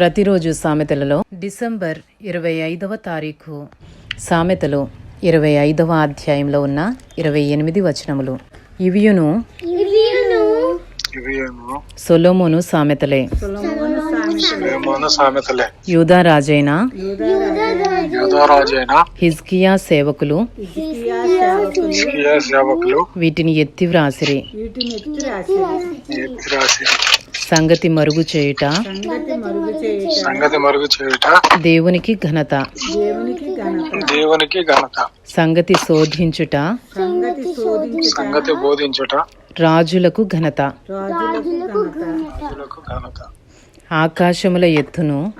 ప్రతిరోజు సామెతలలో డిసెంబర్ ఇరవై ఐదవ తారీఖు. సామెతలు ఇరవై ఐదవ అధ్యాయంలో ఉన్న ఇరవై ఎనిమిది వచనములు. ఇవియును సొలోమోను సామెతలే. యూదా రాజైన హిజ్కియా సేవకులు వీటిని ఎత్తి వ్రాసిరి. సంగతి మరుగు చేయుట. సంగతి మరుగు చేయుట. దేవునికి ఘనత. దేవునికి ఘనత. సంగతి శోధించుట. సంగతి బోధించుట. రాజులకు ఘనత. రాజులకు ఘనత. ఆకాశముల ఎత్తును.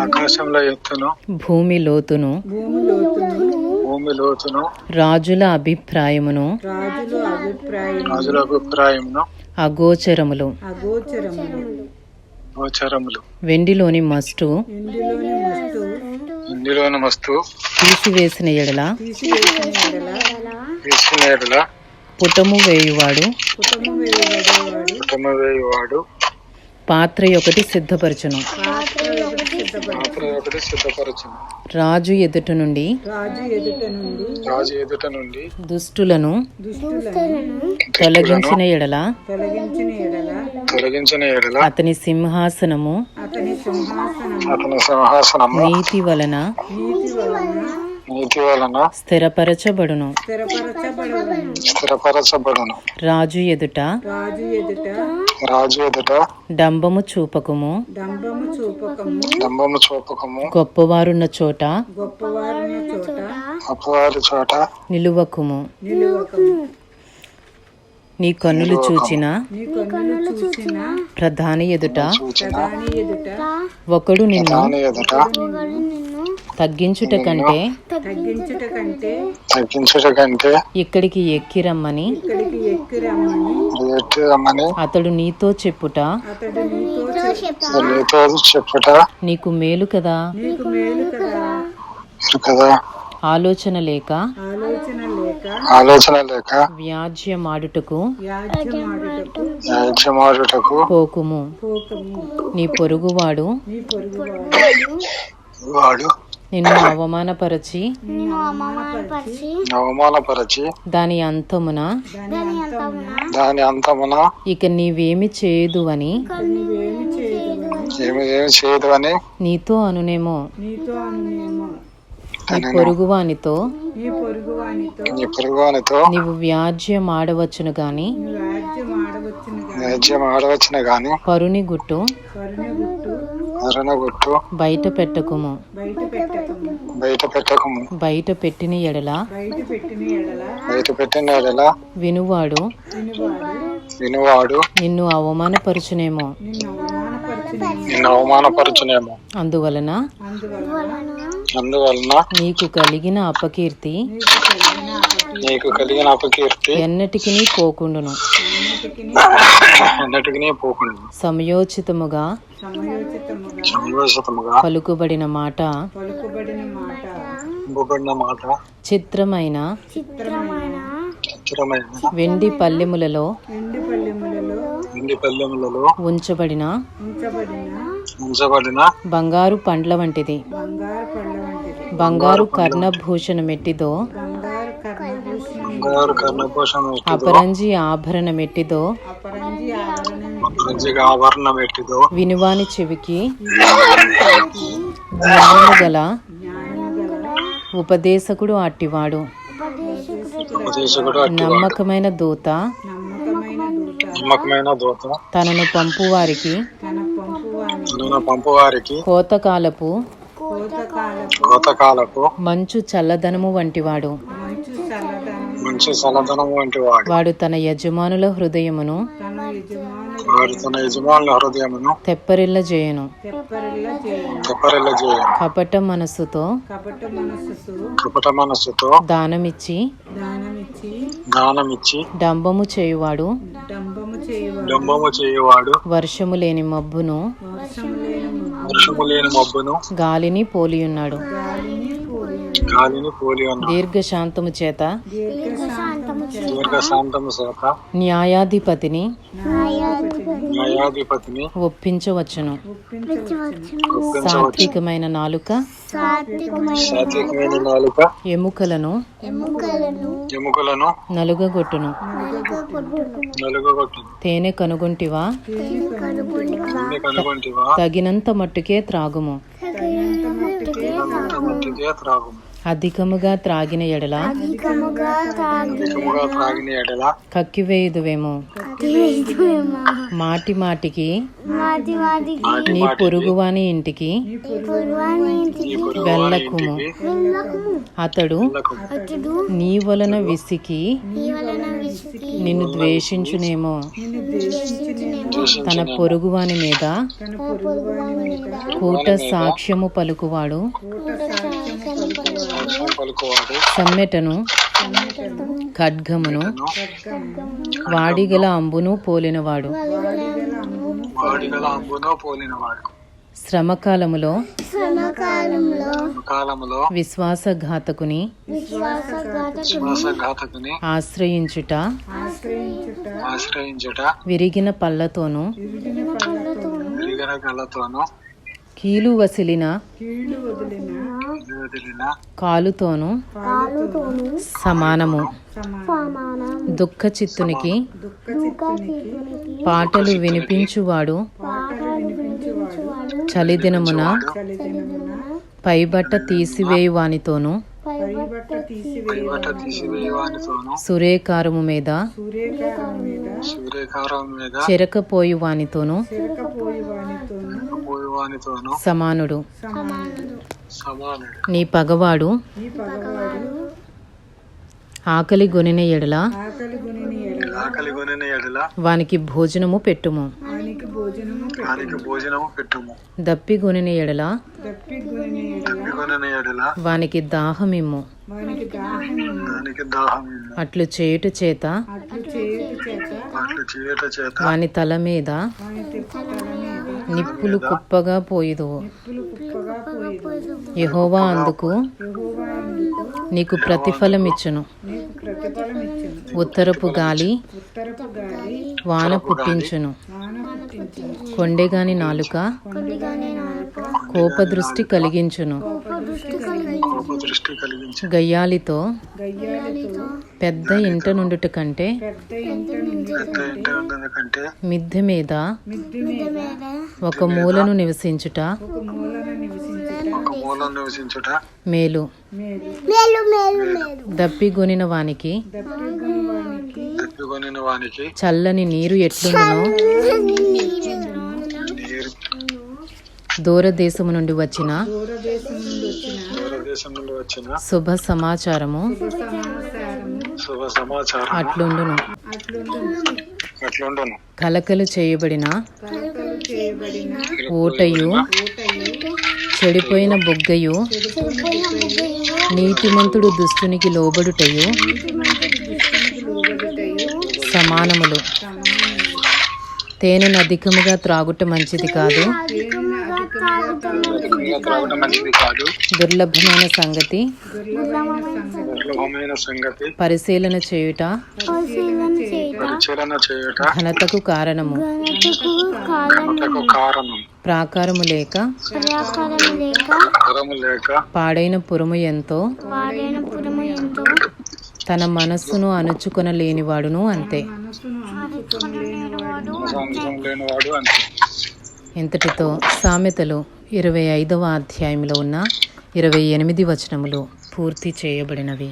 ఆకాశంలో ఎత్తును. భూమి లోతును. భూమి లోతును. రాజుల అభిప్రాయమును. రాజుల అభిప్రాయంను అగోచరములు గోచరములు. వెండిలోని మస్టు ఇందులోని మస్తు. తీసివేసిన ఎడల. తీసుకునేడుల పుటము వేయువాడు. కుటుంబ వేయువాడు. పాత్ర ఒకటి సిద్ధపరచును. రాజు ఎదుట నుండి రాజు ఎదుట నుండి దుష్టులను తొలగించిన ఎడల తొలగించిన ఎడల అతని సింహాసనము అతని సింహాసనము నీతి వలన నీతి వలన స్థిరపరచబడును. స్థిరపరచబడును. రాజు ఎదుట రాజు ఎదుట డంబము చూపకము. డంబము చూపకము. గొప్పవారున్న చోట అపవారి చోట నిలువకుము. నీ కన్నులు చూచిన ప్రధాని ఎదుట ఒకడు నిన్ను తగ్గించుట కంటే తగ్గించుట కంటే ఇక్కడికి ఎక్కి రమ్మని ఎట్టి రమ్మని అతడు నీతో చెప్పుట నీతో చెప్పుట నీకు మేలు కదా? మీరు కదా? ఆలోచన లేక ఆలోచన లేక వ్యాజ్యమాడుటకు యాజ్యమాడుటకు పోకుము. నీ పొరుగువాడు వాడు నిన్ను అవమానపరచి అవమానపరచి దాని అంతమున దాని అంతమున ఇక నీవేమి చేయదు అని చేయదు అని నీతో అనునేమో. నీ పొరుగువానితో నీ పొరుగువానితో నీవు వ్యాజ్యం ఆడవచ్చును గాని యాజ్యం ఆడవచ్చిన గాని పరుని గుట్టు బయట పెట్టకుము. బయట పెట్టకము. బయట పెట్టిన ఎడల. బయట పెట్టిన ఎడల. వినువాడు. వినువాడు. నిన్ను అవమానపరచునేమో. నిన్ను అవమానపరచునేమో. అందువలన అందువలన నీకు కలిగిన అపకీర్తి నీకు కలిగిన అపకీర్తి ఎన్నటికి పోకుండును. సమయోచితముగా పలుకుబడిన మాట. చిత్రమైన చిత్రమైన. వెండి పల్లెములలో ఉంచబడిన ఉంచబడిన. బంగారు పండ్ల వంటిది. బంగారు కర్ణభూషణ మెట్టిదో అపరంజి ఆభరణ ఎట్టిదో వినువాని చెవికి జ్ఞానము గల ఉపదేశకుడు అట్టివాడు. నమ్మకమైన దూత తనను పంపు వారికి నూనె పంపు వారికి కోతకాలపు కోతకాలపు మంచు చల్లదనము వంటివాడు. మంచి వంటి వాడు. వాడు తన యజమానుల హృదయమును వాడు తన యజమానుల హృదయమును తెప్పరిల్ల చేయను. తెప్పరిల్ల చేయ కపట మనస్సుతో కపట మనస్సుతో దానమిచ్చి దానమిచ్చి డంబము చేయువాడు. డంబము చేయువాడు. వర్షము లేని మబ్బును వర్షము లేని మబ్బును గాలిని పోలియున్నాడు. దీర్ఘశాంతము చేత దీర్ఘ శాంతము చేత న్యాయాధిపతిని న్యాయాధిపతిని ఒప్పించవచ్చును. ఒప్పించవచ్చు సాత్వికమైన నాలుక సాత్వికమైన నాలుక ఎముకలను ఎముకలను నలుగగొట్టును. తేనె కనుగొంటివా? తగినంత మట్టుకే త్రాగుము. అధికముగా త్రాగిన ఎడల కక్కివేయుదువేమో. మాటి మాటికి మాటి నీ పొరుగువాని ఇంటికి వెళ్ళకుము. అతడు. నీ వలన విసికి నిన్ను ద్వేషించునేమో. తన పొరుగువాని మీద కూట సాక్ష్యము పలుకువాడు. సాక్ష్యం పలుకువాడు. సమ్మెటను ఖడ్గమును వాడిగల అంబును పోలినవాడు. వాడిగల అంబునో పోలినవాడు. శ్రమకాలములో కాలములో విశ్వాసఘాతకుని శ్వాసఘాతకుని ఆశ్రయించుట ఆశ్రయించుట విరిగిన పళ్ళతోనూ కళ్ళతోనూ కీలు వసిలిన కాలుతోనూ సమానము. దుఃఖ చిత్తునికి పాటలు వినిపించువాడు చలిదినమున పైబట్ట తీసివేయువానితోనూ పైబట్ట తీసివేయవానితోనూ సురేకారము మీద చెరకపోయువానితోనూ పోయేవానితోనూ సమానుడు. నీ పగవాడు ఆకలి గొనిన ఎడల ఆకలి కొనిన ఎడల వానికి భోజనము పెట్టుము. వానికి భోజనము పెట్టుము. దప్పి గొనిన ఎడల వానికి దాహమిమ్ము. అట్లు చేయుట చేత? అట్లు చేయట చేత? వాని తల మీద? నిప్పులు కుప్పగా పోయిదువు యెహోవా అందుకు నీకు ప్రతిఫలమిచ్చును. ఉత్తరపు గాలి వాన పుట్టించును. కొండెగాని నాలుక కోపదృష్టి కలిగించును. కోప దృష్టి కలిగించి గయ్యాలితో పెద్ద ఇంట నుండుట కంటే మిద్దె మీద ఒక మూలను నివసించుట ఒక మూలం నివసించుట మేలు. దప్పిగొనిన వానికి వానికి చల్లని నీరు ఎట్లుండునో? దూరదేశము నుండి వచ్చిన దూరదేశం నుండి వచ్చిన శుభ సమాచారము శుభ సమాచారం అట్లుండును. అట్లుండను. కలకలు చేయబడిన ఊటయు చెడిపోయిన బొగ్గయు నీతిమంతుడు దుస్తునికి లోబడుటయు సమానములు. తేనెను అధికముగా త్రాగుట మంచిది కాదు. దుర్లభమైన సంగతి. పరిశీలన చేయుట. ఘనతకు కారణము. ప్రాకారము లేక. కరము లేక. పాడైన పురము ఎంతో. తన మనస్సును అణుచుకొనలేనివాడును అంతే. ఇంతటితో సామెతలు ఇరవై ఐదవ అధ్యాయంలో ఉన్న ఇరవై ఎనిమిది వచనములు పూర్తి చేయబడినవి.